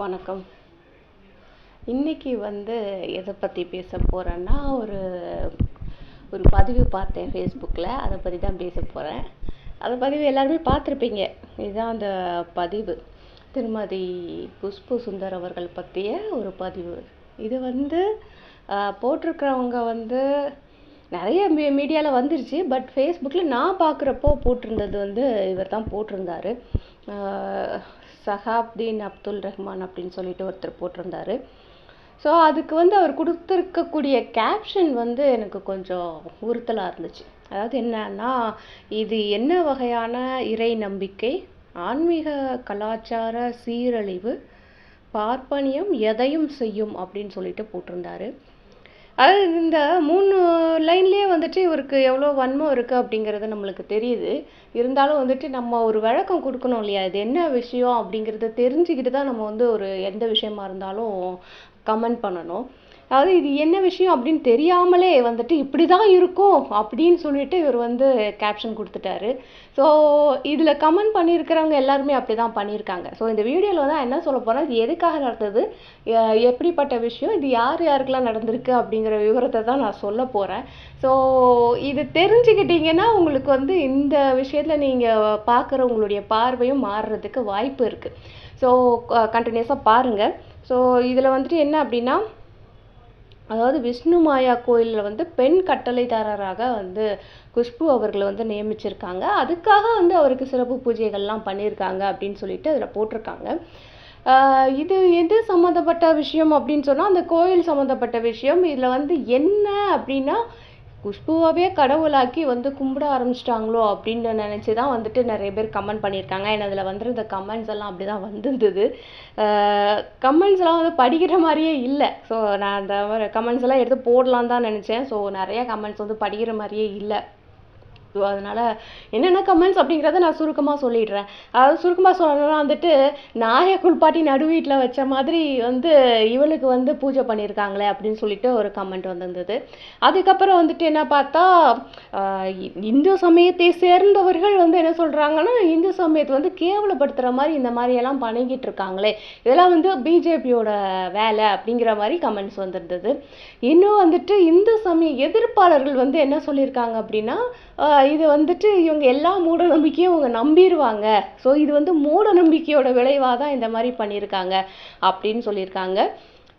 வணக்கம். இன்னைக்கு வந்து எதை பற்றி பேச போகிறேன்னா ஒரு ஒரு பதிவு பார்த்தேன் ஃபேஸ்புக்கில் அதை பற்றி தான் பேச போகிறேன் அந்த பதிவு எல்லாருமே பார்த்துருப்பீங்க. இதுதான் அந்த பதிவு. திருமதி குஷ்பு சுந்தர் அவர்கள் பற்றிய ஒரு பதிவு. இது வந்து போட்டிருக்கிறவங்க வந்து நிறைய மீ மீடியாவில் வந்துருச்சு. பட் ஃபேஸ்புக்கில் நான் பார்க்குறப்போ போட்டிருந்தது வந்து இவர் தான் போட்டிருந்தாரு. சஹாப்தீன் அப்துல் ரஹ்மான் அப்படின்னு சொல்லிட்டு ஒருத்தர் போட்டிருந்தாரு. ஸோ அதுக்கு வந்து அவர் கொடுத்துருக்கக்கூடிய கேப்ஷன் வந்து எனக்கு கொஞ்சம் உறுத்தலாக இருந்துச்சு. அதாவது என்னன்னா இது என்ன வகையான இறை நம்பிக்கை? ஆன்மீக கலாச்சார சீரழிவு பார்ப்பனியம் எதையும் செய்யும் அப்படின்னு சொல்லிட்டு போட்டிருந்தாரு. அதாவது இந்த மூணு லைன்லேயே வந்துட்டு இவருக்கு எவ்வளோ வன்மம் இருக்குது அப்படிங்கிறது நம்மளுக்கு தெரியுது. இருந்தாலும் வந்துட்டு நம்ம ஒரு விளக்கம் கொடுக்கணும் இல்லையா? இது என்ன விஷயம் அப்படிங்கிறத தெரிஞ்சுக்கிட்டு தான் நம்ம வந்து ஒரு எந்த விஷயமா இருந்தாலும் கமெண்ட் பண்ணணும். அதாவது இது என்ன விஷயம் அப்படின்னு தெரியாமலே வந்துட்டு இப்படி தான் இருக்கும் அப்படின்னு சொல்லிட்டு இவர் வந்து கேப்ஷன் கொடுத்துட்டாரு. ஸோ இதில் கமெண்ட் பண்ணியிருக்கிறவங்க எல்லாருமே அப்படி தான் பண்ணியிருக்காங்க. ஸோ இந்த வீடியோவில் வந்து என்ன சொல்ல போகிறேன் இது எதுக்காக நடந்தது? எப்படிப்பட்ட விஷயம்? இது யார் யாருக்கெல்லாம் நடந்திருக்கு அப்படிங்கிற விவரத்தை தான் நான் சொல்ல போகிறேன் ஸோ இது தெரிஞ்சுக்கிட்டீங்கன்னா உங்களுக்கு வந்து இந்த விஷயத்தில் நீங்கள் பார்க்குற உங்களுடைய பார்வையும் மாறுறதுக்கு வாய்ப்பு இருக்குது ஸோ கண்டினியூஸாக பாருங்கள் ஸோ இதில் வந்துட்டு என்ன அப்படின்னா அதாவது விஷ்ணு மாயா கோயிலில் வந்து பெண் கட்டளைதாரராக வந்து குஷ்பு அவர்களை வந்து நியமிச்சிருக்காங்க. அதுக்காக வந்து அவருக்கு சிறப்பு பூஜைகள்லாம் பண்ணியிருக்காங்க அப்படின்னு சொல்லிட்டு அதில் போட்டிருக்காங்க. இது எது சம்மந்தப்பட்ட விஷயம் அப்படின்னு சொன்னால் அந்த கோயில் சம்மந்தப்பட்ட விஷயம். இதில் வந்து என்ன அப்படின்னா குஷ்புவாவே கடவுளாக்கி வந்து கும்பிட ஆரம்பிச்சிட்டாங்களோ அப்படின்னு நினச்சி தான் வந்துட்டு நிறைய பேர் கமெண்ட் பண்ணியிருக்காங்க. ஏன்னா அதில் வந்துருந்த கமெண்ட்ஸ் எல்லாம் அப்படி தான் வந்திருந்தது கமெண்ட்ஸ் எல்லாம் வந்து படிக்கிற மாதிரியே இல்லை. ஸோ நான் அந்த கமெண்ட்ஸ் எல்லாம் எடுத்து போடலான்னு தான் நினச்சேன். ஸோ நிறைய கமெண்ட்ஸ் வந்து படிக்கிற மாதிரியே இல்லை. ஸோ அதனால என்னென்ன கமெண்ட்ஸ் அப்படிங்கிறத நான் சுருக்கமாக சொல்லிடுறேன். அதாவது சுருக்கமாக சொல்லணும்னா வந்துட்டு நாயை குளிப்பாட்டி நடு வீட்டில் வச்ச மாதிரி வந்து இவளுக்கு வந்து பூஜை பண்ணியிருக்காங்களே அப்படின்னு சொல்லிட்டு ஒரு கமெண்ட் வந்திருந்தது. அதுக்கப்புறம் வந்துட்டு என்ன பார்த்தா இந்து சமயத்தை சேர்ந்தவர்கள் வந்து என்ன சொல்கிறாங்கன்னா இந்து சமயத்தை வந்து கேவலப்படுத்துகிற மாதிரி இந்த மாதிரியெல்லாம் பண்ணிக்கிட்டு இருக்காங்களே. இதெல்லாம் வந்து பிஜேபியோட வேலை அப்படிங்கிற மாதிரி கமெண்ட்ஸ் வந்திருந்தது. இன்னும் வந்துட்டு இந்து சமய எதிர்ப்பாளர்கள் வந்து என்ன சொல்லியிருக்காங்க அப்படின்னா இது வந்துட்டு இவங்க எல்லா மூட நம்பிக்கையும் அவங்க நம்பிடுவாங்க ஸோ இது வந்து மூட நம்பிக்கையோட விளைவாக தான் இந்த மாதிரி பண்ணியிருக்காங்க அப்படின்னு சொல்லியிருக்காங்க.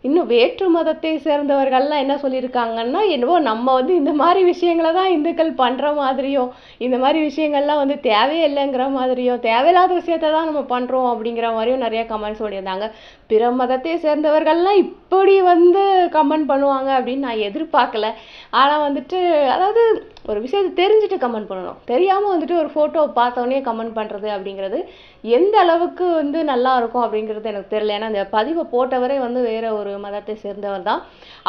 இன்னும் வேற்று மதத்தை சேர்ந்தவர்கள்லாம் என்ன சொல்லியிருக்காங்கன்னா என்னவோ நம்ம வந்து இந்த மாதிரி விஷயங்களை தான் இந்துக்கள் பண்ணுற மாதிரியும் இந்த மாதிரி விஷயங்கள்லாம் வந்து தேவையில்லைங்கிற மாதிரியும் தேவையில்லாத விஷயத்தை தான் நம்ம பண்ணுறோம் அப்படிங்கிற மாதிரியும் நிறைய கமெண்ட்ஸ் பண்ணியிருந்தாங்க பிற மதத்தை சேர்ந்தவர்கள்லாம் இப்படி வந்து கமெண்ட் பண்ணுவாங்க அப்படின்னு நான் எதிர்பார்க்கல. ஆனால் வந்துட்டு அதாவது ஒரு விஷயத்தை தெரிஞ்சுட்டு கமெண்ட் பண்ணணும். தெரியாமல் வந்துட்டு ஒரு ஃபோட்டோ பார்த்தோன்னே கமெண்ட் பண்ணுறது அப்படிங்கிறது எந்த அளவுக்கு வந்து நல்லா இருக்கும் அப்படிங்கிறது எனக்கு தெரியல. ஏன்னா அந்த பதிவை போட்டவரே வந்து வேறு ஒரு மதத்தை சேர்ந்தவர் தான்.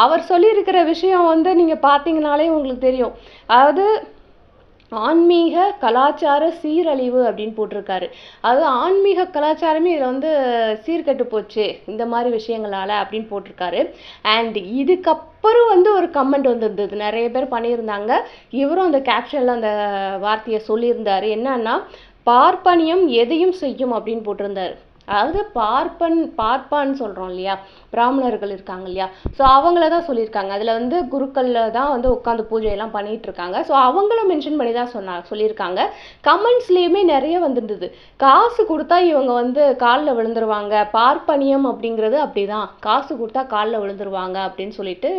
அவர் சொல்லியிருக்கிற விஷயம் வந்து நீங்கள் பார்த்தீங்கனாலே உங்களுக்கு தெரியும். அதாவது ஆன்மீக கலாச்சார சீரழிவு அப்படின்னு போட்டிருக்காரு. அது ஆன்மீக கலாச்சாரமே இதில் வந்து சீர்கெட்டு போச்சு இந்த மாதிரி விஷயங்களால் அப்படின்னு போட்டிருக்காரு. அண்ட் இதுக்கப்புறம் வந்து ஒரு கமெண்ட் வந்திருந்தது. நிறைய பேர் பண்ணியிருந்தாங்க. இவரும் அந்த கேப்ஷனில் அந்த வார்த்தையை சொல்லியிருந்தார். என்னன்னா பார்ப்பனியம் எதையும் செய்யும் அப்படின்னு போட்டிருந்தார். அதாவது பார்ப்பன் பார்ப்பான்னு சொல்கிறோம் இல்லையா? பிராமணர்கள் இருக்காங்க இல்லையா? ஸோ அவங்கள தான் சொல்லியிருக்காங்க. அதில் வந்து குருக்களில் தான் வந்து உட்காந்து பூஜையெல்லாம் பண்ணிகிட்ருக்காங்க இருக்காங்க ஸோ அவங்கள மென்ஷன் பண்ணி தான் சொன்னாங்க சொல்லியிருக்காங்க. கமெண்ட்ஸ்லேயுமே நிறைய வந்திருந்தது. காசு கொடுத்தா இவங்க வந்து காலில் விழுந்துருவாங்க. பார்ப்பனியம் அப்படிங்கிறது அப்படிதான். காசு கொடுத்தா காலில் விழுந்துருவாங்க அப்படின்னு சொல்லிட்டு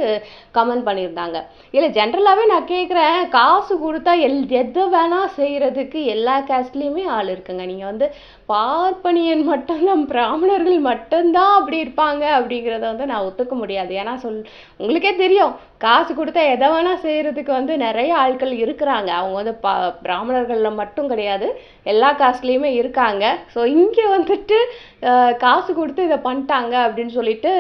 கமெண்ட் பண்ணியிருந்தாங்க. இல்லை ஜென்ரலாகவே நான் கேட்குறேன் காசு கொடுத்தா எல் எதை வேணால் செய்கிறதுக்கு எல்லா கேஸ்ட்லேயுமே ஆள் இருக்குங்க. நீங்கள் வந்து பார்ப்பனியன் மட்டும்தான் பிராமணர்கள் மட்டும்தான் அப்படி இருப்பாங்க அப்படிங்கிறத வந்து நான் ஒத்துக்க முடியாது. ஏன்னா சொல் உங்களுக்கே தெரியும் காசு கொடுத்தா எதை வேணால் செய்கிறதுக்கு வந்து நிறைய ஆட்கள் இருக்கிறாங்க. அவங்க வந்து பா பிராமணர்களில் மட்டும் கிடையாது. எல்லா காஸ்ட்லேயுமே இருக்காங்க. ஸோ இங்கே வந்துட்டு காசு கொடுத்து இதை பண்ணிட்டாங்க அப்படின்னு சொல்லிட்டு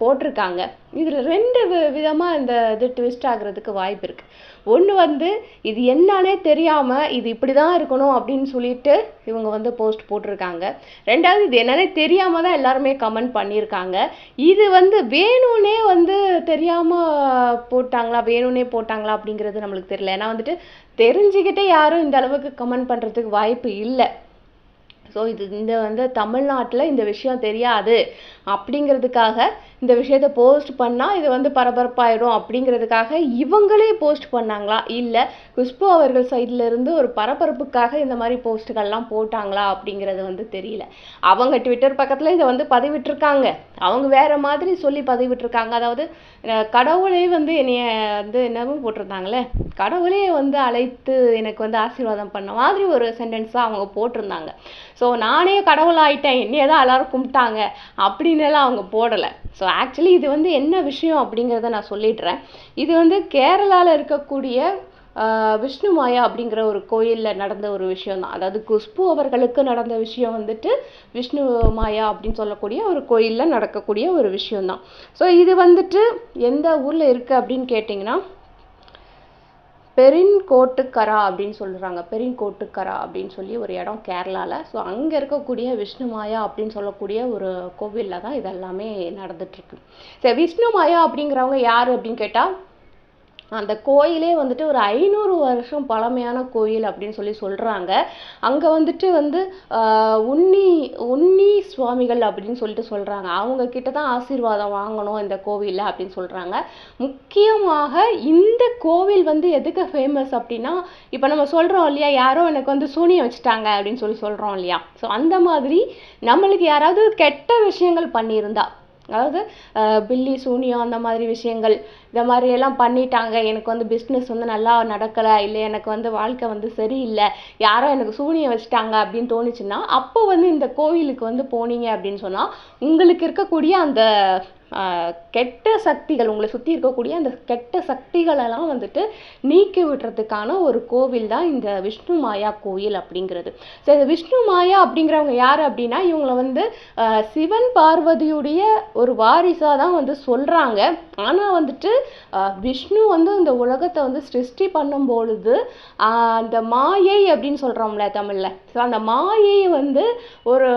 போட்டிருக்காங்க. இதில் ரெண்டு வி- இந்த இது ட்விஸ்ட் ஆகிறதுக்கு வாய்ப்பு இருக்குது ஒன்று வந்து இது என்னன்னே தெரியாமல் இது இப்படி தான் இருக்கணும் அப்படின்னு சொல்லிட்டு இவங்க வந்து போஸ்ட் போட்டிருக்காங்க. ரெண்டாவது இது என்னன்னே தெரியாமல் தான் எல்லாருமே கமெண்ட் பண்ணியிருக்காங்க. இது வந்து வேணும்னே வந்து தெரியாமல் போட்டாங்களா வேணும்னே போட்டாங்களா அப்படிங்கிறது நம்மளுக்கு தெரியல. ஏன்னா வந்துட்டு தெரிஞ்சுக்கிட்டே யாரும் இந்த அளவுக்கு கமெண்ட் பண்ணுறதுக்கு வாய்ப்பு இல்லை. ஸோ இது இந்த வந்து தமிழ்நாட்டில் இந்த விஷயம் தெரியாது. அப்படிங்கிறதுக்காக இந்த விஷயத்த போஸ்ட் பண்ணால் இது வந்து பரபரப்பாயிடும் அப்படிங்கிறதுக்காக இவங்களே போஸ்ட் பண்ணாங்களா? இல்லை குஷ்பு அவர்கள் சைடுல இருந்து ஒரு பரபரப்புக்காக இந்த மாதிரி போஸ்ட்டுகள்லாம் போட்டாங்களா? அப்படிங்கிறது வந்து தெரியல. அவங்க ட்விட்டர் பக்கத்தில் இதை வந்து பதிவிட்டிருக்காங்க. அவங்க வேற மாதிரி சொல்லி பதிவிட்டிருக்காங்க. அதாவது கடவுளே வந்து என்னைய வந்து என்னமோ போட்டிருந்தாங்களே. கடவுளே வந்து அழைத்து எனக்கு வந்து ஆசீர்வாதம் பண்ண மாதிரி ஒரு சென்டென்ஸாக அவங்க போட்டிருந்தாங்க. ஸோ நானே கடவுளாகிட்டேன் என்னையே என்னைய தான் எல்லோரும் கும்பிட்டாங்க. அப்படின்னு எல்லாம் அவங்க போடலை. ஸோ ஆக்சுவலி இது வந்து என்ன விஷயம் அப்படிங்கிறத நான் சொல்லிடுறேன். இது வந்து கேரளாவில் இருக்கக்கூடிய விஷ்ணு மாயா அப்படிங்கிற ஒரு கோயிலில் நடந்த ஒரு விஷயம் தான். அதாவது குஷ்பு அவர்களுக்கு நடந்த விஷயம் வந்துட்டு விஷ்ணு மாயா அப்படின்னு சொல்லக்கூடிய ஒரு கோயிலில் நடக்கக்கூடிய ஒரு விஷயம்தான் ஸோ இது வந்துட்டு எந்த ஊரில் இருக்குது அப்படின்னு கேட்டிங்கன்னா பெரின்கோட்டுக்கரா அப்படின்னு சொல்கிறாங்க பெரின்கோட்டுக்கரா அப்படின்னு சொல்லி ஒரு இடம் கேரளாவில் ஸோ அங்கே இருக்கக்கூடிய விஷ்ணு மாயா அப்படின்னு சொல்லக்கூடிய ஒரு கோவிலில் தான் இதெல்லாமே நடந்துட்டுருக்கு சரி விஷ்ணு மாயா அப்படிங்கிறவங்க யார் அப்படின்னு கேட்டால் அந்த கோயிலே வந்துட்டு ஒரு ஐநூறு வருஷம் பழமையான கோயில் அப்படின்னு சொல்லி சொல்கிறாங்க அங்கே வந்துட்டு வந்து உன்னி உன்னி சுவாமிகள் அப்படின்னு சொல்லிட்டு சொல்கிறாங்க அவங்க கிட்ட தான் ஆசீர்வாதம் வாங்கணும் இந்த கோவிலில் அப்படின்னு சொல்கிறாங்க முக்கியமாக இந்த கோவில் வந்து எதுக்கு ஃபேமஸ் அப்படின்னா இப்போ நம்ம சொல்கிறோம் இல்லையா யாரோ எனக்கு வந்து சூனியம் வச்சுட்டாங்க அப்படின்னு சொல்லி சொல்கிறோம் இல்லையா? ஸோ அந்த மாதிரி நம்மளுக்கு யாராவது கெட்ட விஷயங்கள் பண்ணியிருந்தா அதாவது பில்லி சூனியம் அந்த மாதிரி விஷயங்கள் இந்த மாதிரியெல்லாம் பண்ணிட்டாங்க. எனக்கு வந்து பிஸ்னஸ் வந்து நல்லா நடக்கலை. இல்லை எனக்கு வந்து வாழ்க்கை வந்து சரியில்லை. யாரோ எனக்கு சூனியம் வச்சுட்டாங்க அப்படின்னு தோணுச்சுன்னா அப்போ வந்து இந்த கோவிலுக்கு வந்து போனீங்க அப்படின்னு சொன்னால் உங்களுக்கு இருக்கக்கூடிய அந்த கெட்ட சக்திகள் உங்களை சுற்றி இருக்கக்கூடிய அந்த கெட்ட சக்திகளெல்லாம் வந்துட்டு நீக்கி விடுறதுக்கான ஒரு கோவில் தான் இந்த விஷ்ணு மாயா கோயில் அப்படிங்கிறது. ஸோ இந்த விஷ்ணு மாயா அப்படிங்கிறவங்க யார் அப்படின்னா இவங்களை வந்து சிவன் பார்வதியுடைய ஒரு வாரிசாக தான் வந்து சொல்கிறாங்க ஆனால் வந்துட்டு விஷ்ணு வந்து இந்த உலகத்தை வந்து சிருஷ்டி பண்ணும் பொழுது அந்த மாயை அப்படின்னு சொல்கிறோம்ல தமிழில். ஸோ அந்த மாயையை வந்து ஒரு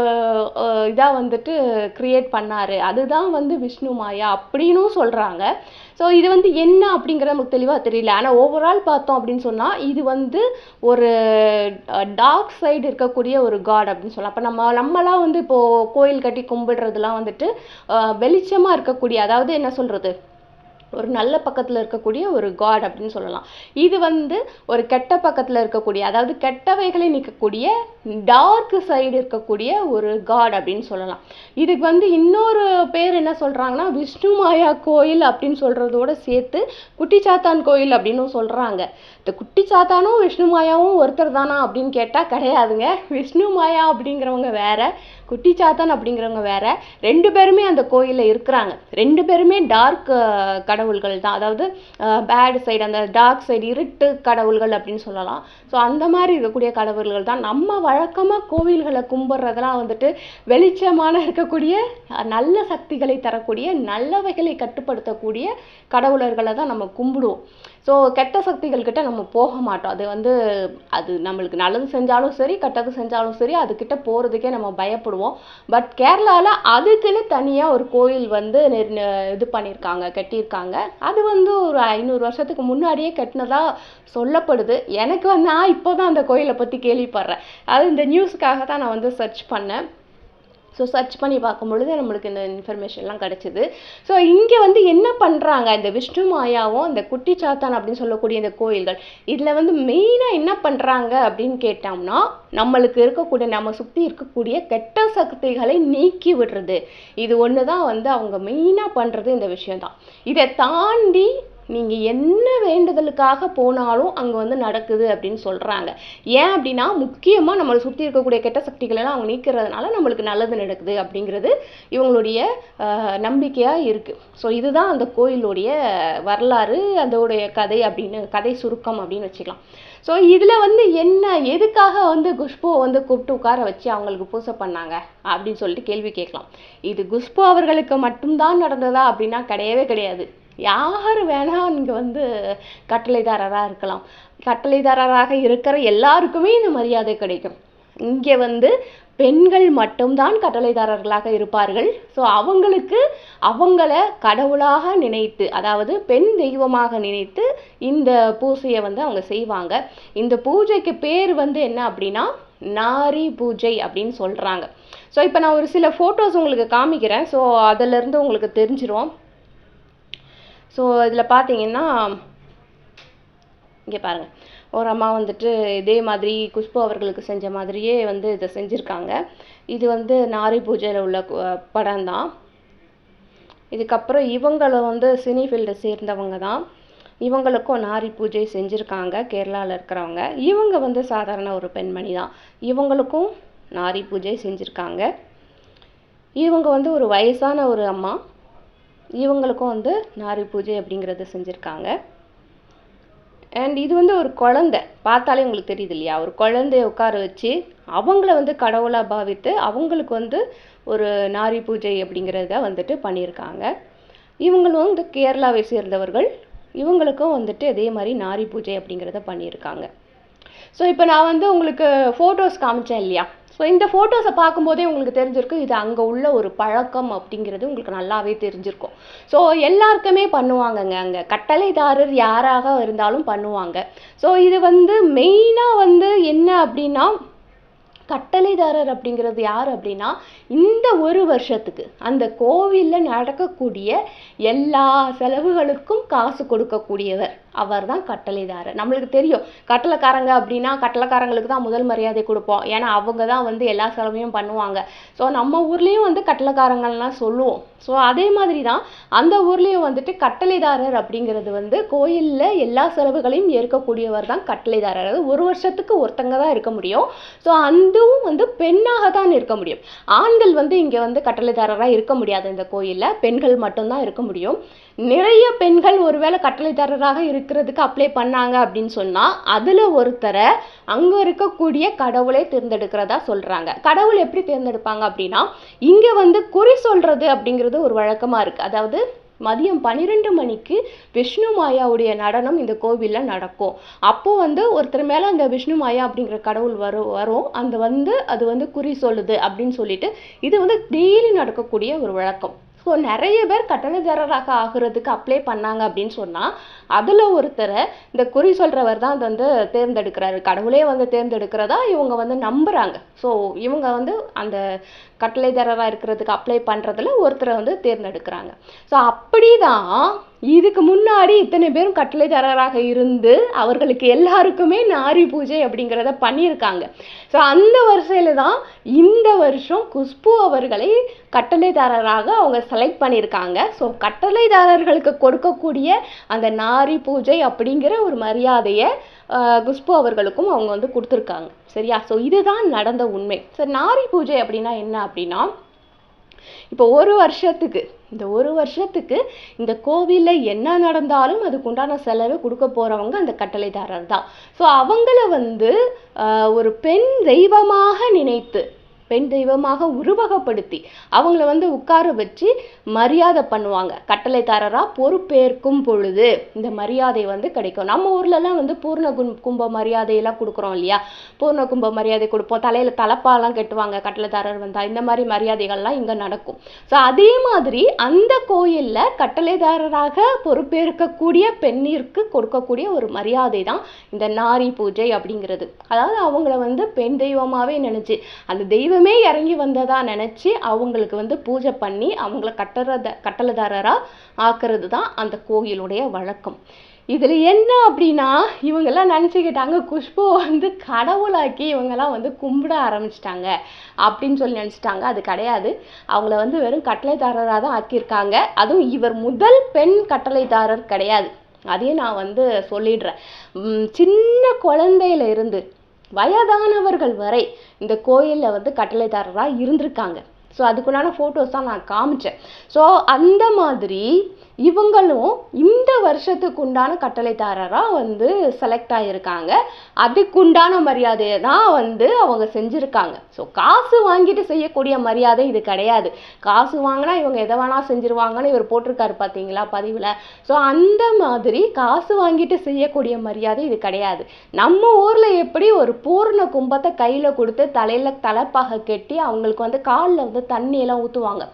இதாக வந்துட்டு கிரியேட் பண்ணார். அதுதான் வந்து விஷ்ணு மாயா அப்படின்னும் சொல்கிறாங்க ஸோ இது வந்து என்ன அப்படிங்கிறது நமக்கு தெளிவாக தெரியல. ஆனால் ஓவரால் பார்த்தோம் அப்படின்னு சொன்னால் இது வந்து ஒரு டார்க் சைடு இருக்கக்கூடிய ஒரு காட் அப்படின்னு சொல்லலாம். அப்போ நம்ம நம்மளாம் வந்து இப்போது கோயில் கட்டி கும்பிடுறதுலாம் வந்துட்டு வெளிச்சமாக இருக்கக்கூடிய அதாவது என்ன சொல்கிறது ஒரு நல்ல பக்கத்தில் இருக்கக்கூடிய ஒரு காட் அப்படின்னு சொல்லலாம். இது வந்து ஒரு கெட்ட பக்கத்தில் இருக்கக்கூடிய அதாவது கெட்டவைகளை நிற்கக்கூடிய டார்க் சைடு இருக்கக்கூடிய ஒரு காட் அப்படின்னு சொல்லலாம். இதுக்கு வந்து இன்னொரு பேர் என்ன சொல்கிறாங்கன்னா விஷ்ணு மாயா கோயில் அப்படின்னு சொல்கிறதோட சேர்த்து குட்டிச்சாத்தான் கோயில் அப்படின்னு சொல்கிறாங்க இந்த குட்டிச்சாத்தானும் விஷ்ணு மாயாவும் ஒருத்தர் தானா அப்படின்னு கேட்டால் கிடையாதுங்க. விஷ்ணு மாயா அப்படிங்கிறவங்க வேற. குட்டிச்சாத்தான் அப்படிங்கிறவங்க வேற. ரெண்டு பேருமே அந்த கோயிலில் இருக்கிறாங்க. ரெண்டு பேருமே டார்க் கடவுள்கள் தான். அதாவது பேட் சைடு அந்த டார்க் சைடு இருட்டு கடவுள்கள் அப்படின்னு சொல்லலாம். ஸோ அந்த மாதிரி இருக்கக்கூடிய கடவுள்கள் தான். நம்ம வழக்கமாக கோவில்களை கும்பிட்றதெல்லாம் வந்துட்டு வெளிச்சமான இருக்கக்கூடிய நல்ல சக்திகளை தரக்கூடிய நல்லவைகளை கட்டுப்படுத்தக்கூடிய கடவுளர்களை தான் நம்ம கும்பிடுவோம். ஸோ கெட்ட சக்திகள் கிட்ட நம்ம போக மாட்டோம். அது வந்து அது நம்மளுக்கு நல்லது செஞ்சாலும் சரி கெட்டது செஞ்சாலும் சரி அதுக்கிட்ட போகிறதுக்கே நம்ம பயப்படுவோம். பட் கேரளாவில் அதுக்குன்னு தனியாக ஒரு கோயில் வந்து இது பண்ணியிருக்காங்க கட்டியிருக்காங்க. அது வந்து ஒரு ஐநூறு வருஷத்துக்கு முன்னாடியே கட்டினதா சொல்லப்படுது. எனக்கு வந்து நான் இப்போ தான் அந்த கோயிலை பற்றி கேள்விப்படுறேன். அது இந்த நியூஸுக்காக தான் நான் வந்து சர்ச் பண்ணேன். ஸோ சர்ச் பண்ணி பார்க்கும் பொழுது நம்மளுக்கு இந்த இன்ஃபர்மேஷன்லாம் கிடச்சிது. ஸோ இங்கே வந்து என்ன பண்ணுறாங்க இந்த விஷ்ணு மாயாவும் இந்த குட்டி சாத்தான் அப்படின்னு சொல்லக்கூடிய இந்த கோயில்கள் இதில் வந்து மெயினாக என்ன பண்ணுறாங்க அப்படின்னு கேட்டோம்னா நம்மளுக்கு இருக்கக்கூடிய நம்ம சுற்றி இருக்கக்கூடிய கெட்ட சக்திகளை நீக்கி விடுறது. இது ஒன்று தான் வந்து அவங்க மெயினாக பண்ணுறது இந்த விஷயம்தான். இதை தாண்டி நீங்கள் என்ன வேண்டுதலுக்காக போனாலும் அங்கே வந்து நடக்குது அப்படின்னு சொல்கிறாங்க ஏன் அப்படின்னா முக்கியமாக நம்மளை சுற்றி இருக்கக்கூடிய கெட்ட சக்திகளை எல்லாம் அவங்க நீக்கிறதுனால நம்மளுக்கு நல்லது நடக்குது அப்படிங்கிறது இவங்களுடைய நம்பிக்கையாக இருக்குது ஸோ இதுதான் அந்த கோயிலுடைய வரலாறு அதோடைய கதை அப்படின்னு கதை சுருக்கம் அப்படின்னு வச்சுக்கலாம். ஸோ இதில் வந்து என்ன எதுக்காக வந்து குஷ்புவை வந்து கூப்பிட்டு உட்கார வச்சு அவங்களுக்கு பூசை பண்ணாங்க அப்படின்னு சொல்லிட்டு கேள்வி கேட்கலாம். இது குஷ்பு அவர்களுக்கு மட்டும்தான் நடந்ததா அப்படின்னா கிடையவே கிடையாது. யார் வேணால் இங்கே வந்து கட்டளைதாரராக இருக்கலாம். கட்டளைதாரராக இருக்கிற எல்லாருக்குமே இந்த மரியாதை கிடைக்கும். இங்கே வந்து பெண்கள் மட்டும்தான் கட்டளைதாரர்களாக இருப்பார்கள். ஸோ அவங்களுக்கு அவங்கள கடவுளாக நினைத்து அதாவது பெண் தெய்வமாக நினைத்து இந்த பூஜையை வந்து அவங்க செய்வாங்க. இந்த பூஜைக்கு பேர் வந்து என்ன அப்படின்னா நாரி பூஜை அப்படின்னு சொல்கிறாங்க ஸோ இப்போ நான் ஒரு சில ஃபோட்டோஸ் உங்களுக்கு காமிக்கிறேன். ஸோ அதிலிருந்து உங்களுக்கு தெரிஞ்சிடும் ஸோ இதில் பார்த்தீங்கன்னா இங்கே பாருங்கள் ஒரு அம்மா வந்துட்டு இதே மாதிரி குஷ்பு அவர்களுக்கு செஞ்ச மாதிரியே வந்து இதை செஞ்சுருக்காங்க. இது வந்து நாரி பூஜையில் உள்ள படம் தான் இதுக்கப்புறம் இவங்கள வந்து சினி ஃபீல்டை சேர்ந்தவங்க தான். இவங்களுக்கும் நாரி பூஜை செஞ்சுருக்காங்க கேரளாவில் இருக்கிறவங்க. இவங்க வந்து சாதாரண ஒரு பெண்மணி தான். இவங்களுக்கும் நாரி பூஜை செஞ்சுருக்காங்க. இவங்க வந்து ஒரு வயசான ஒரு அம்மா. இவங்களுக்கும் வந்து நாரி பூஜை அப்படிங்கிறது செஞ்சுருக்காங்க. அண்ட் இது வந்து ஒரு குழந்தை. பார்த்தாலே உங்களுக்கு தெரியுது இல்லையா? ஒரு குழந்தைய உட்கார வச்சு அவங்கள வந்து கடவுளாக பாவித்து அவங்களுக்கு வந்து ஒரு நாரி பூஜை அப்படிங்கிறத வந்துட்டு பண்ணியிருக்காங்க. இவங்களும் வந்து கேரளாவை சேர்ந்தவர்கள். இவங்களுக்கும் வந்துட்டு இதே மாதிரி நாரி பூஜை அப்படிங்கிறத பண்ணியிருக்காங்க. ஸோ இப்போ நான் வந்து உங்களுக்கு ஃபோட்டோஸ் காமிச்சேன் இல்லையா? ஸோ இந்த ஃபோட்டோஸை பார்க்கும்போதே உங்களுக்கு தெரிஞ்சிருக்கும் இது அங்கே உள்ள ஒரு பழக்கம் அப்படிங்கிறது உங்களுக்கு நல்லாவே தெரிஞ்சிருக்கும். ஸோ எல்லாருக்குமே பண்ணுவாங்கங்க அங்கே. கட்டளைதாரர் யாராக இருந்தாலும் பண்ணுவாங்க. ஸோ இது வந்து மெயினாக வந்து என்ன அப்படின்னா கட்டளைதாரர் அப்படிங்கிறது யார் அப்படின்னா இந்த ஒரு வருஷத்துக்கு அந்த கோவிலில் நடக்கக்கூடிய எல்லா செலவுகளுக்கும் காசு கொடுக்கக்கூடியவர். அவர் தான் கட்டளைதாரர் நம்மளுக்கு தெரியும் கட்டளைக்காரங்க அப்படின்னா கட்டளைக்காரங்களுக்கு தான் முதல் மரியாதை கொடுப்போம். ஏன்னா அவங்க தான் வந்து எல்லா செலவையும் பண்ணுவாங்க. ஸோ நம்ம ஊர்லேயும் வந்து கட்டளைக்காரங்கள்லாம் சொல்லுவோம். ஸோ அதே மாதிரி தான் அந்த ஊர்லேயும் வந்துட்டு கட்டளைதாரர் அப்படிங்கிறது வந்து கோயிலில் எல்லா செலவுகளையும் ஏற்கக்கூடியவர் தான் கட்டளைதாரர். அதாவது ஒரு வருஷத்துக்கு ஒருத்தங்க தான் இருக்க முடியும். ஸோ அதுவும் வந்து பெண்ணாக தான் இருக்க முடியும். ஆண்கள் வந்து இங்கே வந்து கட்டளைதாரராக இருக்க முடியாது இந்த கோயிலில். பெண்கள் மட்டும்தான் இருக்க முடியும். நிறைய பெண்கள் ஒருவேளை கட்டளைதாரராக இருக்கிறதுக்கு அப்ளை பண்ணாங்க அப்படின்னு சொன்னால் அதில் ஒருத்தரை அங்கே இருக்கக்கூடிய கடவுளை தேர்ந்தெடுக்கிறதா சொல்கிறாங்க கடவுள் எப்படி தேர்ந்தெடுப்பாங்க அப்படின்னா இங்கே வந்து குறி சொல்கிறது அப்படிங்கிறது ஒரு வழக்கமாக இருக்குது அதாவது மதியம் பன்னிரெண்டு மணிக்கு விஷ்ணு மாயாவுடைய நடனம் இந்த கோவிலில் நடக்கும். அப்போது வந்து ஒருத்தர் மேலே அந்த விஷ்ணு மாயா அப்படிங்கிற கடவுள் வரும் வரும். அந்த வந்து அது வந்து குறி சொல்லுது அப்படின்னு சொல்லிட்டு இது வந்து டெய்லி நடக்கக்கூடிய ஒரு வழக்கம். ஸோ நிறைய பேர் கட்டணதாரராக ஆகுறதுக்கு அப்ளை பண்ணாங்க அப்படின்னு சொன்னால் அதில் ஒருத்தரை இந்த குறி சொல்கிறவர் தான் வந்து தேர்ந்தெடுக்கிறாரு. கடவுளே வந்து தேர்ந்தெடுக்கிறதா இவங்க வந்து நம்புகிறாங்க ஸோ இவங்க வந்து அந்த கட்டளைதாரராக இருக்கிறதுக்கு அப்ளை பண்ணுறதுல ஒருத்தரை வந்து தேர்ந்தெடுக்கிறாங்க. ஸோ அப்படி தான் இதுக்கு முன்னாடி இத்தனை பேரும் கட்டளைதாரராக இருந்து அவர்களுக்கு எல்லாருக்குமே நாரி பூஜை அப்படிங்கிறத பண்ணியிருக்காங்க. ஸோ அந்த வரிசையில் தான் இந்த வருஷம் குஷ்பு அவர்களை கட்டளைதாரராக அவங்க செலக்ட் பண்ணியிருக்காங்க. ஸோ கட்டளைதாரர்களுக்கு கொடுக்கக்கூடிய அந்த நாரி பூஜை அப்படிங்கிற ஒரு மரியாதையை குஷ்பு அவர்களுக்கும் அவங்க வந்து கொடுத்துருக்காங்க. சரியா? ஸோ இதுதான் நடந்த உண்மை. ஸோ நாரி பூஜை அப்படின்னா என்ன அப்படின்னா இப்போ ஒரு வருஷத்துக்கு இந்த ஒரு வருஷத்துக்கு இந்த கோவிலில் என்ன நடந்தாலும் அதுக்கு உண்டான செலவு கொடுக்க போகிறவங்க அந்த கட்டளைதாரர் தான் ஸோ அவங்கள வந்து ஆஹ், ஒரு பெண் தெய்வமாக நினைத்து பெண் தெய்வமாக உருவகப்படுத்தி அவங்கள வந்து உட்கார வச்சு மரியாதை பண்ணுவாங்க. கட்டளைதாரராக பொறுப்பேற்கும் பொழுது இந்த மரியாதை வந்து கிடைக்கும். நம்ம ஊர்லலாம் வந்து பூர்ண கும் கும்ப மரியாதையெல்லாம் கொடுக்குறோம் இல்லையா? பூர்ண கும்ப மரியாதை கொடுப்போம். தலையில் தலப்பாலாம் கட்டுவாங்க கட்டளைதாரர் வந்தால் இந்த மாதிரி மரியாதைகள்லாம் இங்கே நடக்கும். ஸோ அதே மாதிரி அந்த கோயிலில் கட்டளைதாரராக பொறுப்பேற்கக்கூடிய பெண்ணிற்கு கொடுக்கக்கூடிய ஒரு மரியாதை தான் இந்த நாரி பூஜை அப்படிங்கிறது. அதாவது அவங்கள வந்து பெண் தெய்வமாகவே நினச்சி அந்த தெய்வம் இறங்கி வந்ததா நினச்சி அவங்களுக்கு வந்து பூஜை பண்ணி அவங்கள கட்டறத கட்டளதாரராக ஆக்குறது தான் அந்த கோயிலுடைய வழக்கம். இதில் என்ன அப்படின்னா இவங்கெல்லாம் நினச்சிக்கிட்டாங்க குஷ்பு வந்து கடவுளாக்கி இவங்கெல்லாம் வந்து கும்பிட ஆரம்பிச்சிட்டாங்க அப்படின்னு சொல்லி நினச்சிட்டாங்க. அது கிடையாது. அவங்கள வந்து வெறும் கட்டளைதாரராக தான் ஆக்கியிருக்காங்க. அதுவும் இவர் முதல் பெண் கட்டளைதாரர் கிடையாது. அதையும் நான் வந்து சொல்லிடுறேன். சின்ன குழந்தையில இருந்து வயதானவர்கள் வரை இந்த கோயிலில் வந்து கட்டளைதாரராக இருந்திருக்காங்க. ஸோ அதுக்குண்டான ஃபோட்டோஸ் தான் நான் காமிச்சேன். ஸோ அந்த மாதிரி இவங்களும் இந்த வருஷத்துக்கு உண்டான கட்டளைதாரராக வந்து செலக்ட் ஆகியிருக்காங்க அதுக்குண்டான மரியாதையை தான் வந்து அவங்க செஞ்சுருக்காங்க. ஸோ காசு வாங்கிட்டு செய்யக்கூடிய மரியாதை இது கிடையாது. காசு வாங்கினா இவங்க எதை வேணால் செஞ்சுருவாங்கன்னு இவர் போட்டிருக்காரு பார்த்தீங்களா பதிவில். ஸோ அந்த மாதிரி காசு வாங்கிட்டு செய்யக்கூடிய மரியாதை இது கிடையாது. நம்ம ஊரில் எப்படி ஒரு பூர்ண கும்பத்தை கையில் கொடுத்து தலையில் தலைப்பாக கட்டி அவங்களுக்கு வந்து காலில் வந்து தண்ணியெல்லாம் ஊற்றுவாங்க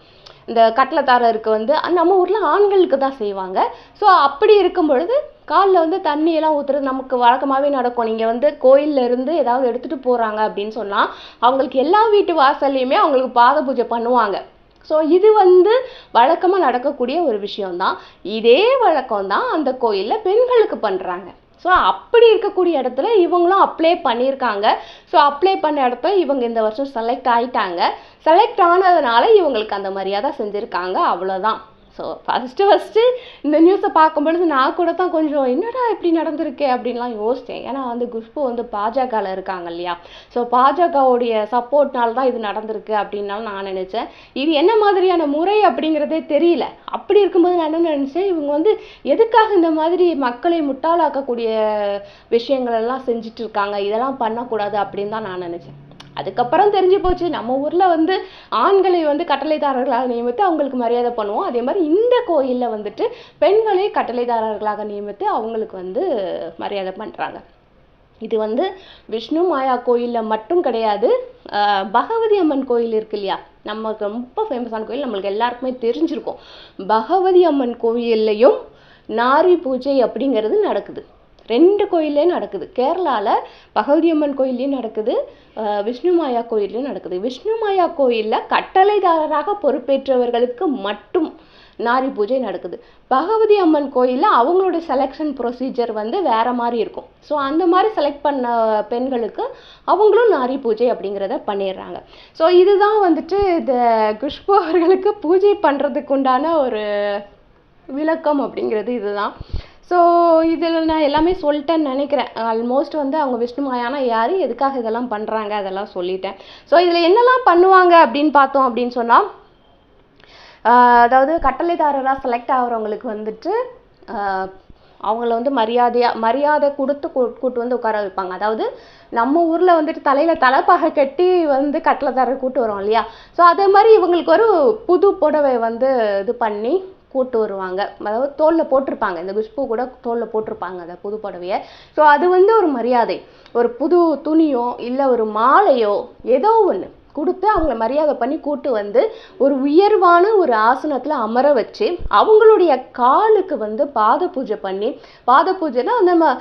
இந்த கட்டளத்தாரருக்கு வந்து நம்ம ஊரில் ஆண்களுக்கு தான் செய்வாங்க. ஸோ அப்படி இருக்கும் பொழுது காலில் வந்து தண்ணியெல்லாம் ஊற்றுறது நமக்கு வழக்கமாகவே நடக்கும். நீங்கள் வந்து கோயிலில் இருந்து ஏதாவது எடுத்துகிட்டு போகிறாங்க அப்படின்னு சொன்னால் அவங்களுக்கு எல்லா வீட்டு வாசல்லையுமே அவங்களுக்கு பாத பூஜை பண்ணுவாங்க. ஸோ இது வந்து வழக்கமாக நடக்கக்கூடிய ஒரு விஷயம்தான். இதே வழக்கம் தான் அந்த கோயிலில் பெண்களுக்கு பண்ணுறாங்க ஸோ அப்படி இருக்கக்கூடிய இடத்துல இவங்களும் அப்ளை பண்ணியிருக்காங்க. ஸோ அப்ளை பண்ண இடத்துல இவங்க இந்த வருஷம் செலக்ட் ஆகிட்டாங்க செலக்ட் ஆனதுனால இவங்களுக்கு அந்த மரியாதை செஞ்சுருக்காங்க. அவ்வளோதான் ஸோ ஃபஸ்ட்டு ஃபஸ்ட்டு இந்த நியூஸை பார்க்கும்பொழுது நான் கூட தான் கொஞ்சம் என்னடா இப்படி நடந்திருக்கே? அப்படின்லாம் யோசித்தேன் ஏன்னா வந்து குஷ்பு வந்து பாஜகவில் இருக்காங்க இல்லையா? ஸோ பாஜகவுடைய சப்போர்ட்னால தான் இது நடந்திருக்கு அப்படின்னாலும் நான் நினச்சேன். இது என்ன மாதிரியான முறை அப்படிங்கிறதே தெரியல. அப்படி இருக்கும்போது நான் என்ன நினச்சேன்? இவங்க வந்து எதுக்காக இந்த மாதிரி மக்களை முட்டாளாக்கக்கூடிய விஷயங்கள் எல்லாம் செஞ்சுட்டு இருக்காங்க? இதெல்லாம் பண்ணக்கூடாது அப்படின்னு தான் நான் நினச்சேன். அதுக்கப்புறம் தெரிஞ்சு போச்சு நம்ம ஊரில் வந்து ஆண்களை வந்து கட்டளைதாரர்களாக நியமித்து அவங்களுக்கு மரியாதை பண்ணுவோம். அதே மாதிரி இந்த கோயிலில் வந்துட்டு பெண்களை கட்டளைதாரர்களாக நியமித்து அவங்களுக்கு வந்து மரியாதை பண்ணுறாங்க இது வந்து விஷ்ணு மாயா கோயிலில் மட்டும் கிடையாது பகவதி அம்மன் கோயில் இருக்கு இல்லையா? நமக்கு ரொம்ப ஃபேமஸான கோயில் நம்மளுக்கு எல்லாருக்குமே தெரிஞ்சிருக்கும். பகவதி அம்மன் கோயில்லையும் நாரி பூஜை அப்படிங்கிறது நடக்குது. ரெண்டு கோயில்லையும் நடக்குது. கேரளாவில் பகவதி அம்மன் கோயில்லையும் நடக்குது விஷ்ணு மாயா கோயில்லையும் நடக்குது. விஷ்ணு மாயா கோயிலில் கட்டளைதாரராக பொறுப்பேற்றவர்களுக்கு மட்டும் நாரி பூஜை நடக்குது. பகவதி அம்மன் கோயிலில் அவங்களுடைய செலெக்ஷன் ப்ரொசீஜர் வந்து வேறு மாதிரி இருக்கும். ஸோ அந்த மாதிரி செலக்ட் பண்ண பெண்களுக்கு அவங்களும் நாரி பூஜை அப்படிங்கிறத பண்ணிடுறாங்க. ஸோ இதுதான் வந்துட்டு இந்த குஷ்பு அவர்களுக்கு பூஜை பண்ணுறதுக்கு உண்டான ஒரு விளக்கம் அப்படிங்கிறது இதுதான். ஸோ இதில் நான் எல்லாமே சொல்லிட்டேன்னு நினைக்கிறேன். ஆல்மோஸ்ட் வந்து அவங்க விஷ்ணு மாயானா யார்? எதுக்காக இதெல்லாம் பண்ணுறாங்க அதெல்லாம் சொல்லிட்டேன். ஸோ இதில் என்னெல்லாம் பண்ணுவாங்க அப்படின்னு பார்த்தோம் அப்படின்னு சொன்னால் அதாவது கட்டளைதாரராக செலக்ட் ஆகிறவங்களுக்கு வந்துட்டு அவங்கள வந்து மரியாதையாக மரியாதை கொடுத்து கூ- கூட்டு வந்து உட்கார வைப்பாங்க. அதாவது நம்ம ஊரில் வந்துட்டு தலையில் தலைப்பாகை கட்டி வந்து கட்டளைதாரர் கூட்டு வரோம் இல்லையா? ஸோ அதே மாதிரி இவங்களுக்கு ஒரு புது புடவை வந்து இது பண்ணி கூட்டு வருவாங்க. அதாவது தோலில் போட்டிருப்பாங்க. இந்த குஷ்பு கூட தோலில் போட்டிருப்பாங்க அந்த புது புடவையை. ஸோ அது வந்து ஒரு மரியாதை. ஒரு புது துணியோ இல்லை ஒரு மாலையோ ஏதோ ஒன்று கொடுத்து அவங்கள மரியாதை பண்ணி கூட்டு வந்து ஒரு உயர்வான ஒரு ஆசனத்தில் அமர வச்சு அவங்களுடைய காலுக்கு வந்து பாத பூஜை பண்ணி பாத பூஜைனா நம்ம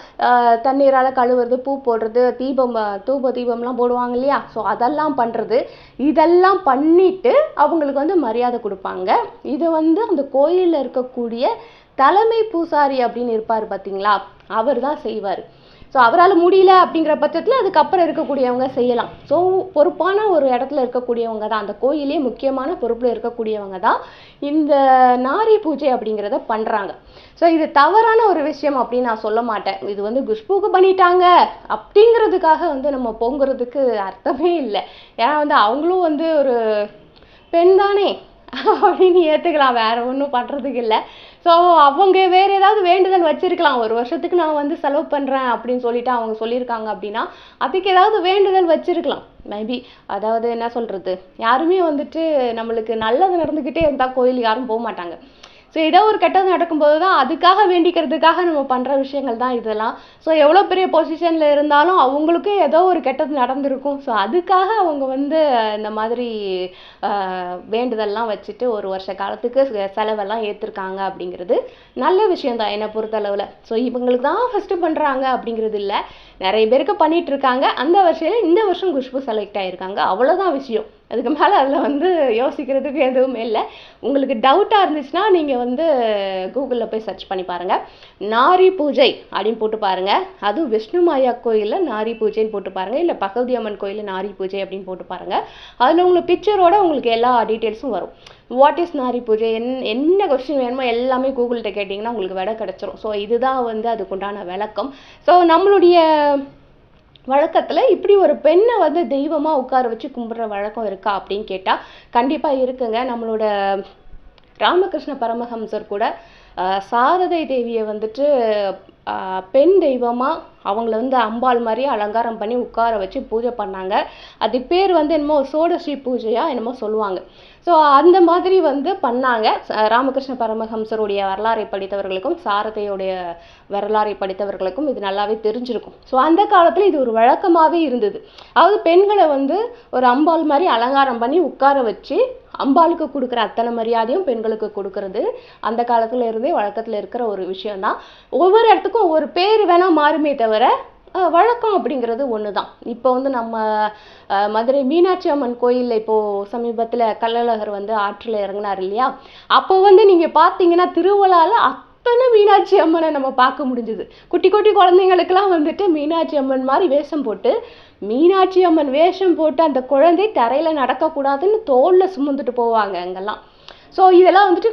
தண்ணீரால் கழுவுறது பூ போடுறது தீபம் தூப தீபம்லாம் போடுவாங்க இல்லையா? ஸோ அதெல்லாம் பண்ணுறது இதெல்லாம் பண்ணிட்டு அவங்களுக்கு வந்து மரியாதை கொடுப்பாங்க. இதை வந்து அந்த கோயிலில் இருக்கக்கூடிய தலைமை பூசாரி அப்படின்னு இருப்பார் பார்த்தீங்களா அவர் தான் செய்வார். ஸோ அவரால் முடியல அப்படிங்கிற பட்சத்தில் அதுக்கப்புறம் இருக்கக்கூடியவங்க செய்யலாம். ஸோ பொறுப்பான ஒரு இடத்துல இருக்கக்கூடியவங்க தான். அந்த கோயிலே முக்கியமான பொறுப்பில் இருக்கக்கூடியவங்க தான் இந்த நாரி பூஜை அப்படிங்கிறத பண்ணுறாங்க ஸோ இது தவறான ஒரு விஷயம் அப்படின்னு நான் சொல்ல மாட்டேன். இது வந்து குஷ்பூக்கு பண்ணிட்டாங்க அப்படிங்கிறதுக்காக வந்து நம்ம பொங்குறதுக்கு அர்த்தமே இல்லை. ஏன்னா வந்து அவங்களும் வந்து ஒரு பெண் தானே. அப்படின்னு ஏற்றுக்கலாம் வேறு ஒன்றும் பண்ணுறதுக்கு இல்லை. ஸோ அவங்க வேறு ஏதாவது வேண்டுதல் வச்சுருக்கலாம். ஒரு வருஷத்துக்கு நான் வந்து செலவு பண்ணுறேன் அப்படின்னு சொல்லிட்டு அவங்க சொல்லியிருக்காங்க அப்படின்னா அதுக்கு ஏதாவது வேண்டுதல் வச்சுருக்கலாம். மேபி அதாவது என்ன சொல்கிறது யாருமே வந்துட்டு நம்மளுக்கு நல்லது நடந்துக்கிட்டே இருந்தால் கோயிலுக்கு யாரும் போக மாட்டாங்க. ஸோ ஏதோ ஒரு கெட்டது நடக்கும்போது தான் அதுக்காக வேண்டிக்கிறதுக்காக நம்ம பண்ணுற விஷயங்கள் தான் இதெல்லாம். ஸோ எவ்வளோ பெரிய பொசிஷனில் இருந்தாலும் அவங்களுக்கும் ஏதோ ஒரு கெட்டது நடந்திருக்கும். ஸோ அதுக்காக அவங்க வந்து இந்த மாதிரி வேண்டுதல்லாம் வச்சுட்டு ஒரு வருஷ காலத்துக்கு செ- செலவெல்லாம் ஏற்றிருக்காங்க அப்படிங்கிறது நல்ல விஷயம் தான் என்னை பொறுத்தளவில். ஸோ இவங்களுக்கு தான் ஃபஸ்ட்டு பண்ணுறாங்க அப்படிங்கிறது இல்லை. நிறைய பேருக்கு பண்ணிட்டு இருக்காங்க அந்த வருஷம் இந்த வருஷம் குஷ்பு செலக்ட் ஆயிருக்காங்க. அவ்வளோதான் விஷயம். அதுக்கு மேலே அதில் வந்து யோசிக்கிறதுக்கு எதுவுமே இல்லை. உங்களுக்கு டவுட்டாக இருந்துச்சுன்னா நீங்கள் வந்து கூகுளில் போய் சர்ச் பண்ணி பாருங்கள் நாரி பூஜை அப்படின்னு போட்டு பாருங்கள் அதுவும் விஷ்ணு மாயா கோயிலில் நாரி பூஜைன்னு போட்டு பாருங்கள் இல்லை பகவதி அம்மன் கோயிலில் நாரி பூஜை அப்படின்னு போட்டு பாருங்கள் அதில் உங்களுக்கு பிக்சரோட உங்களுக்கு எல்லா டீட்டெயில்ஸும் வரும். வாட் இஸ் நாரி பூஜை என் என்ன கொஸ்டின் வேணுமோ எல்லாமே கூகுள்கிட்ட கேட்டிங்கன்னா உங்களுக்கு விடை கிடச்சிரும். ஸோ இதுதான் வந்து அதுக்குண்டான விளக்கம். ஸோ நம்மளுடைய வழக்கத்தில் இப்படி ஒரு பெண்ணை வந்து தெய்வமாக உட்கார வச்சு கும்பிட்ற வழக்கம் இருக்கா அப்படின்னு கேட்டால் கண்டிப்பாக இருக்குங்க. நம்மளோட ராமகிருஷ்ண பரமஹம்சர் கூட சாரதை தேவியை வந்துட்டு பெண் தெய்வமாக அவங்கள வந்து அம்பாள் மாதிரி அலங்காரம் பண்ணி உட்கார வச்சு பூஜை பண்ணாங்க. அது பேர் வந்து என்னமோ சோடஸ்ரீ பூஜையா என்னமோ சொல்லுவாங்க. ஸோ அந்த மாதிரி வந்து பண்ணாங்க. ராமகிருஷ்ண பரமஹம்சருடைய வரலாறை படித்தவர்களுக்கும் சாரதையுடைய வரலாறை படித்தவர்களுக்கும் இது நல்லாவே தெரிஞ்சிருக்கும். ஸோ அந்த காலத்தில் இது ஒரு வழக்கமாகவே இருந்தது. அதாவது பெண்களை வந்து ஒரு அம்பாள் மாதிரி அலங்காரம் பண்ணி உட்கார வச்சு அம்பாளுக்கு கொடுக்குற அத்தனை மரியாதையும் பெண்களுக்கு கொடுக்கறது அந்த காலத்துல இருந்தே வழக்கத்தில் இருக்கிற ஒரு விஷயம்தான். ஒவ்வொரு இடத்துக்கும் ஒவ்வொரு பேர் வேணால் மாறுமே தவிர அஹ், வழக்கம் அப்படிங்கிறது ஒன்று தான் இப்போ வந்து நம்ம மதுரை மீனாட்சி அம்மன் கோயிலில் இப்போது சமீபத்தில் கள்ளழகர் வந்து ஆற்றில் இறங்குனார் இல்லையா? அப்போ வந்து நீங்கள் பார்த்தீங்கன்னா திருவிழாவில் அத்தனை மீனாட்சி அம்மனை நம்ம பார்க்க முடிஞ்சுது. குட்டி குட்டி குழந்தைங்களுக்கெல்லாம் வந்துட்டு மீனாட்சி அம்மன் மாதிரி வேஷம் போட்டு மீனாட்சி அம்மன் வேஷம் போட்டு அந்த குழந்தை தரையில் நடக்கக்கூடாதுன்னு தோளில் சுமந்துட்டு போவாங்க அங்கெல்லாம். ஸோ இதெல்லாம் வந்துட்டு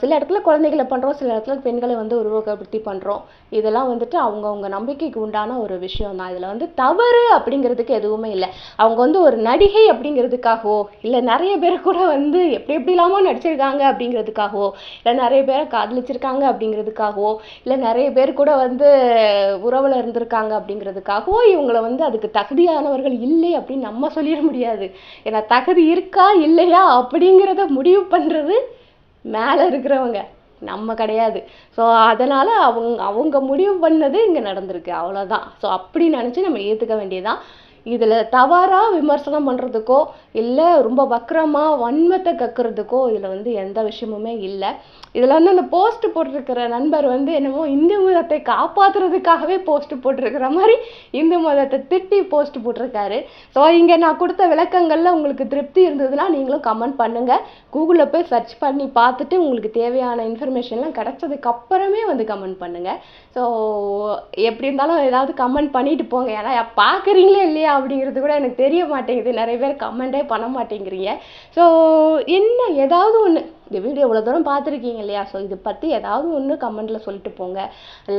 சில இடத்துல குழந்தைகளை பண்ணுறோம் சில இடத்துல பெண்களை வந்து உருவகப்படுத்தி பண்ணுறோம் இதெல்லாம் வந்துட்டு அவங்கவுங்க நம்பிக்கைக்கு உண்டான ஒரு விஷயம் தான் இதில் வந்து தவறு அப்படிங்கிறதுக்கு எதுவுமே இல்லை. அவங்க வந்து ஒரு நடிகை அப்படிங்கிறதுக்காகவோ இல்லை நிறைய பேர் கூட வந்து எப்படி எப்படி இல்லாமல் நடிச்சிருக்காங்க அப்படிங்கிறதுக்காகவோ இல்லை நிறைய பேரை காதலிச்சிருக்காங்க அப்படிங்கிறதுக்காகவோ இல்லை நிறைய பேர் கூட வந்து உறவில் இருந்திருக்காங்க அப்படிங்கிறதுக்காகவோ இவங்களை வந்து அதுக்கு தகுதியானவர்கள் இல்லை அப்படின்னு நம்ம சொல்லிட முடியாது. ஏன்னா தகுதி இருக்கா இல்லையா அப்படிங்கிறத முடிவு பண்ணுறது மேலே இருக்கிறவங்க. நம்ம கிடையாது. ஸோ அதனால் அவங்க அவங்க முடிவு பண்ணது இங்கே நடந்திருக்கு. அவ்வளோதான் ஸோ அப்படி நினச்சி நம்ம ஏற்றுக்க வேண்டியதுதான். இதில் தவறாக விமர்சனம் பண்ணுறதுக்கோ இல்லை ரொம்ப வக்கரமாக வன்மத்தை கக்குறதுக்கோ இதில் வந்து எந்த விஷயமுமே இல்லை. இதில் வந்து அந்த போஸ்ட் போட்டிருக்கிற நண்பர் வந்து என்னமோ இந்து மதத்தை காப்பாற்றுறதுக்காகவே போஸ்ட் போட்டிருக்கிற மாதிரி இந்து மதத்தை திட்டி போஸ்ட் போட்டிருக்காரு. ஸோ இங்கே நான் கொடுத்த விளக்கங்களில் உங்களுக்கு திருப்தி இருந்ததுன்னா நீங்களும் கமெண்ட் பண்ணுங்கள் கூகுளில் போய் சர்ச் பண்ணி பார்த்துட்டு உங்களுக்கு தேவையான இன்ஃபர்மேஷன்லாம் கிடைச்சதுக்கு அப்புறமே வந்து கமெண்ட் பண்ணுங்கள் ஸோ எப்படி இருந்தாலும் ஏதாவது கமெண்ட் பண்ணிட்டு போங்க. ஏன்னா பார்க்குறீங்களே இல்லையா அப்படிங்கிறது கூட எனக்கு தெரிய மாட்டேங்குது. நிறைய பேர் கமெண்டே பண்ண மாட்டேங்கிறீங்க. ஸோ என்ன ஏதாவது ஒன்று இந்த வீடியோ இவ்வளோ தூரம் பார்த்துருக்கீங்க இல்லையா? ஸோ இதை பற்றி ஏதாவது ஒன்று கமெண்ட்டில் சொல்லிட்டு போங்க.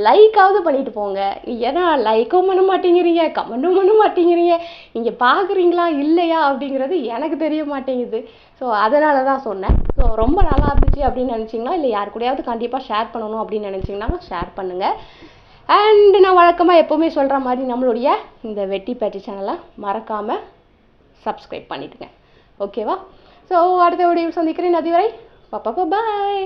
லைக்காவது பண்ணிட்டு போங்க. ஏன்னா லைக்கும் பண்ண மாட்டேங்கிறீங்க கமெண்ட்டும் பண்ண மாட்டேங்கிறீங்க. நீங்கள் பார்க்குறீங்களா இல்லையா அப்படிங்கிறது எனக்கு தெரிய மாட்டேங்குது. ஸோ அதனால தான் சொன்னேன். ஸோ ரொம்ப நல்லா இருந்துச்சு அப்படின்னு நினச்சிங்கன்னா இல்லை யார் கூடயாவது கண்டிப்பாக ஷேர் பண்ணணும் அப்படின்னு நினச்சிங்கன்னா ஷேர் பண்ணுங்கள் அண்ட் நான் வழக்கமாக எப்போவுமே சொல்கிற மாதிரி நம்மளுடைய இந்த வெட்டி பேட்டி சேனலை மறக்காமல் சப்ஸ்கிரைப் பண்ணிவிடுங்க ஓகேவா ஸோ அடுத்த வீடியோ சந்திக்கிறேன். அதுவரை பாப்பா பாய்